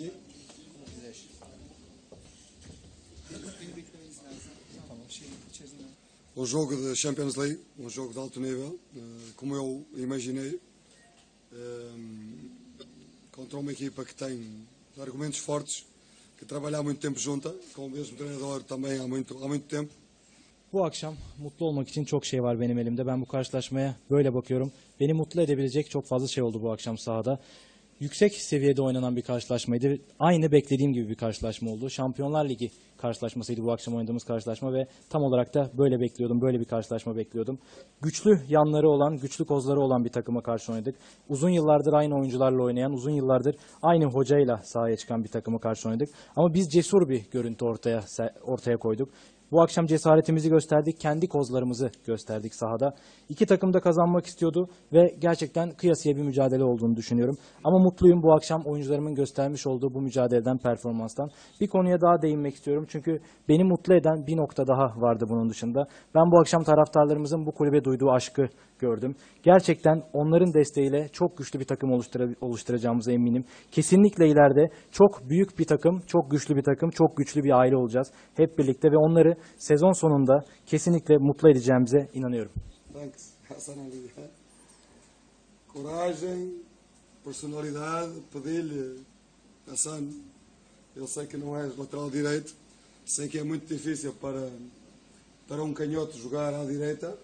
Aqui? Um jogo de Champions League, um jogo de alto nível, eh, como eu imaginei, eh, contra uma equipa que tem argumentos fortes, que trabalha há muito tempo junta, com o mesmo treinador também há muito, há muito tempo. Bu akşam mutlu olmak için çok şey var benim elimde. Ben bu karşılaşmaya böyle bakıyorum. Beni mutlu edebilecek çok fazla şey oldu bu akşam sahada. Yüksek seviyede oynanan bir karşılaşmaydı. Aynı beklediğim gibi bir karşılaşma oldu. Şampiyonlar Ligi karşılaşmasıydı bu akşam oynadığımız karşılaşma ve tam olarak da böyle bekliyordum. Böyle bir karşılaşma bekliyordum. Güçlü yanları olan, güçlü kozları olan bir takıma karşı oynadık. Uzun yıllardır aynı oyuncularla oynayan, uzun yıllardır aynı hocayla sahaya çıkan bir takıma karşı oynadık. Ama biz cesur bir görüntü ortaya ortaya koyduk. Bu akşam cesaretimizi gösterdik, kendi kozlarımızı gösterdik sahada. İki takım da kazanmak istiyordu ve gerçekten kıyasıya bir mücadele olduğunu düşünüyorum. Ama mutluyum bu akşam oyuncularımın göstermiş olduğu bu mücadeleden, performanstan. Bir konuya daha değinmek istiyorum çünkü beni mutlu eden bir nokta daha vardı bunun dışında. Ben bu akşam taraftarlarımızın bu kulübe duyduğu aşkı gördüm. Gerçekten onların desteğiyle çok güçlü bir takım oluştura- oluşturacağımıza eminim. Kesinlikle ileride çok büyük bir takım, çok güçlü bir takım, çok güçlü bir aile olacağız hep birlikte ve onları sezon sonunda kesinlikle mutlu edeceğimize inanıyorum. Thanks, Hassan Ali. Coragem, personalidade, pedir-lhe, Hassan, eu sei que não és lateral direito, sei que é muito difícil para, para um canhoto jogar à direita,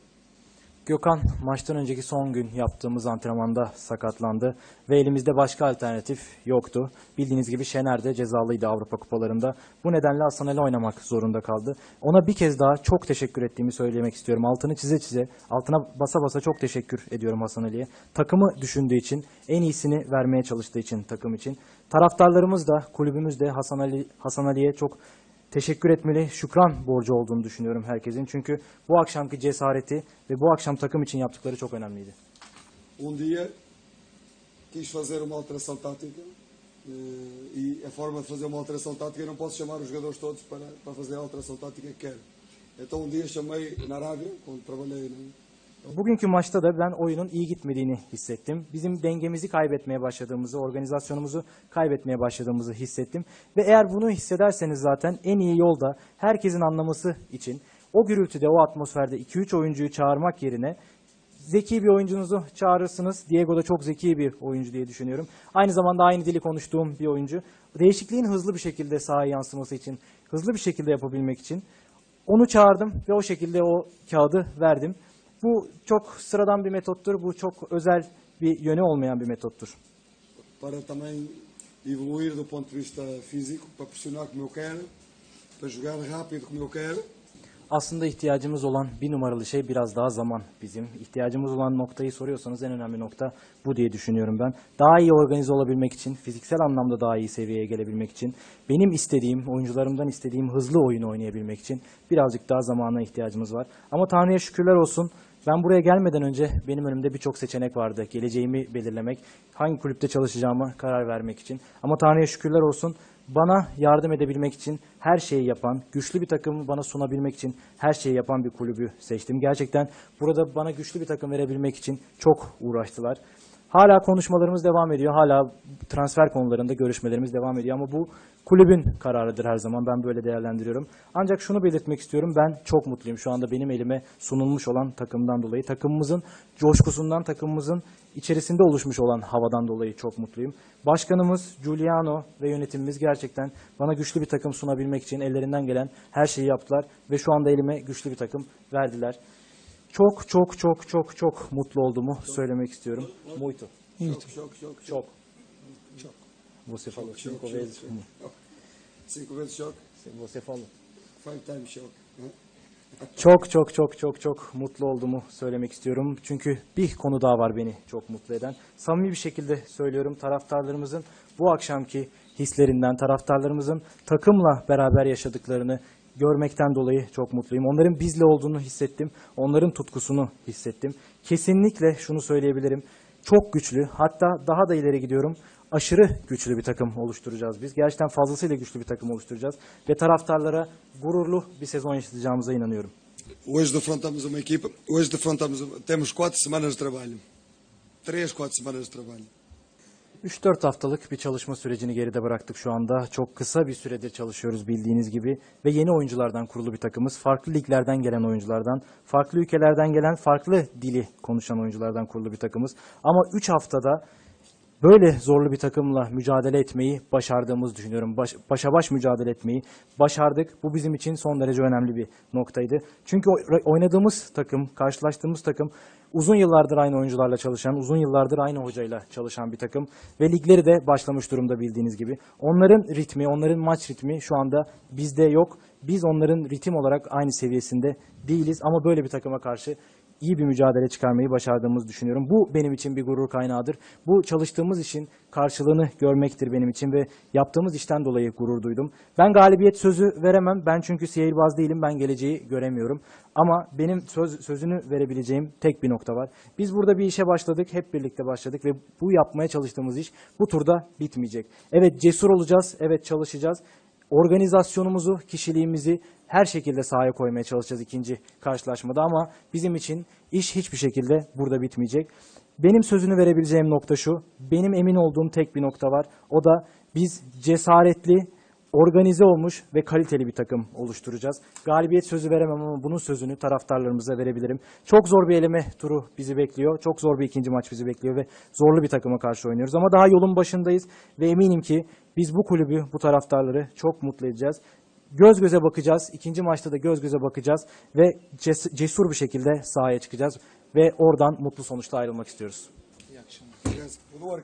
Gökhan maçtan önceki son gün yaptığımız antrenmanda sakatlandı ve elimizde başka alternatif yoktu. Bildiğiniz gibi Şener de cezalıydı Avrupa kupalarında. Bu nedenle Hasan Ali oynamak zorunda kaldı. Ona bir kez daha çok teşekkür ettiğimi söylemek istiyorum. Altını çize çize, altına basa basa çok teşekkür ediyorum Hasan Ali'ye. Takımı düşündüğü için, en iyisini vermeye çalıştığı için takım için. Taraftarlarımız da, kulübümüz de Hasan Ali Hasan Ali'ye çok teşekkür etmeli, şükran borcu olduğunu düşünüyorum herkesin. Çünkü bu akşamki cesareti ve bu akşam takım için yaptıkları çok önemliydi. um dia quis fazer uma alteração tática eh, e a forma de fazer uma alteração tática eu não posso chamar os jogadores todos para, para fazer a alteração tática que quero. Então um dia chamei na Arábia, quando trabalhei no, Bugünkü maçta da ben oyunun iyi gitmediğini hissettim. Bizim dengemizi kaybetmeye başladığımızı, organizasyonumuzu kaybetmeye başladığımızı hissettim. Ve eğer bunu hissederseniz zaten en iyi yol da herkesin anlaması için o gürültüde, o atmosferde 2-3 oyuncuyu çağırmak yerine zeki bir oyuncunuzu çağırırsınız. Diego da çok zeki bir oyuncu diye düşünüyorum. Aynı zamanda aynı dili konuştuğum bir oyuncu. Değişikliğin hızlı bir şekilde sahaya yansıması için, hızlı bir şekilde yapabilmek için onu çağırdım ve o şekilde o kağıdı verdim. Bu çok sıradan bir metottur. Bu çok özel bir yönü olmayan bir metottur. para também evoluir do ponto de vista físico, para pressionar como eu quero, para jogar rápido como eu quero. Aslında ihtiyacımız olan bir numaralı şey biraz daha zaman bizim. İhtiyacımız olan noktayı soruyorsanız en önemli nokta bu diye düşünüyorum ben. Daha iyi organize olabilmek için, fiziksel anlamda daha iyi seviyeye gelebilmek için, benim istediğim, oyuncularımdan istediğim hızlı oyun oynayabilmek için birazcık daha zamana ihtiyacımız var. Ama Tanrı'ya şükürler olsun. Ben buraya gelmeden önce benim önümde birçok seçenek vardı. Geleceğimi belirlemek, hangi kulüpte çalışacağıma karar vermek için. Ama Tanrı'ya şükürler olsun bana yardım edebilmek için her şeyi yapan, güçlü bir takımı bana sunabilmek için her şeyi yapan bir kulübü seçtim. Gerçekten burada bana güçlü bir takım verebilmek için çok uğraştılar. Hala konuşmalarımız devam ediyor. Hala transfer konularında görüşmelerimiz devam ediyor ama bu kulübün kararıdır her zaman. Ben böyle değerlendiriyorum. Ancak şunu belirtmek istiyorum. Ben çok mutluyum şu anda benim elime sunulmuş olan takımdan dolayı. Takımımızın coşkusundan, takımımızın içerisinde oluşmuş olan havadan dolayı çok mutluyum. Başkanımız Giuliano ve yönetimimiz gerçekten bana güçlü bir takım sunabilmek için ellerinden gelen her şeyi yaptılar ve şu anda elime güçlü bir takım verdiler. Çok çok çok çok çok mutlu olduğumu söylemek istiyorum. Muito. Choque, choque, choque, Çok. Você falou cinco vezes. Cinco vezes choque, Você falou. five times né? Çok çok çok çok çok mutlu olduğumu söylemek istiyorum. Çünkü bir konu daha var beni çok mutlu eden. Samimi bir şekilde söylüyorum taraftarlarımızın bu akşamki hislerinden, taraftarlarımızın takımla beraber yaşadıklarını görmekten dolayı çok mutluyum. Onların bizle olduğunu hissettim. Onların tutkusunu hissettim. Kesinlikle şunu söyleyebilirim. Çok güçlü, hatta daha da ileri gidiyorum. Aşırı güçlü bir takım oluşturacağız biz. Gerçekten fazlasıyla güçlü bir takım oluşturacağız. Ve taraftarlara gururlu bir sezon yaşatacağımıza inanıyorum. Hoje defrontamos uma equipa, hoje defrontamos, temos quatro semanas de trabalho. Três, quatro semanas de trabalho. 3-4 haftalık bir çalışma sürecini geride bıraktık şu anda. Çok kısa bir süredir çalışıyoruz bildiğiniz gibi ve yeni oyunculardan kurulu bir takımız. Farklı liglerden gelen oyunculardan, farklı ülkelerden gelen farklı dili konuşan oyunculardan kurulu bir takımız. Ama 3 haftada böyle zorlu bir takımla mücadele etmeyi başardığımızı düşünüyorum. Baş, başa baş mücadele etmeyi başardık. Bu bizim için son derece önemli bir noktaydı. Çünkü oynadığımız takım, karşılaştığımız takım uzun yıllardır aynı oyuncularla çalışan, uzun yıllardır aynı hocayla çalışan bir takım ve ligleri de başlamış durumda bildiğiniz gibi. Onların ritmi, onların maç ritmi şu anda bizde yok. Biz onların ritim olarak aynı seviyesinde değiliz ama böyle bir takıma karşı iyi bir mücadele çıkarmayı başardığımızı düşünüyorum. Bu benim için bir gurur kaynağıdır. Bu çalıştığımız işin karşılığını görmektir benim için ve yaptığımız işten dolayı gurur duydum. Ben galibiyet sözü veremem. Ben çünkü sihirbaz değilim. Ben geleceği göremiyorum. Ama benim söz, sözünü verebileceğim tek bir nokta var. Biz burada bir işe başladık. Hep birlikte başladık ve bu yapmaya çalıştığımız iş bu turda bitmeyecek. Evet cesur olacağız. Evet çalışacağız organizasyonumuzu, kişiliğimizi her şekilde sahaya koymaya çalışacağız ikinci karşılaşmada ama bizim için iş hiçbir şekilde burada bitmeyecek. Benim sözünü verebileceğim nokta şu, benim emin olduğum tek bir nokta var. O da biz cesaretli, organize olmuş ve kaliteli bir takım oluşturacağız. Galibiyet sözü veremem ama bunun sözünü taraftarlarımıza verebilirim. Çok zor bir eleme turu bizi bekliyor. Çok zor bir ikinci maç bizi bekliyor ve zorlu bir takıma karşı oynuyoruz. Ama daha yolun başındayız ve eminim ki biz bu kulübü, bu taraftarları çok mutlu edeceğiz. Göz göze bakacağız. İkinci maçta da göz göze bakacağız ve ces- cesur bir şekilde sahaya çıkacağız ve oradan mutlu sonuçla ayrılmak istiyoruz. Yes, bunu var.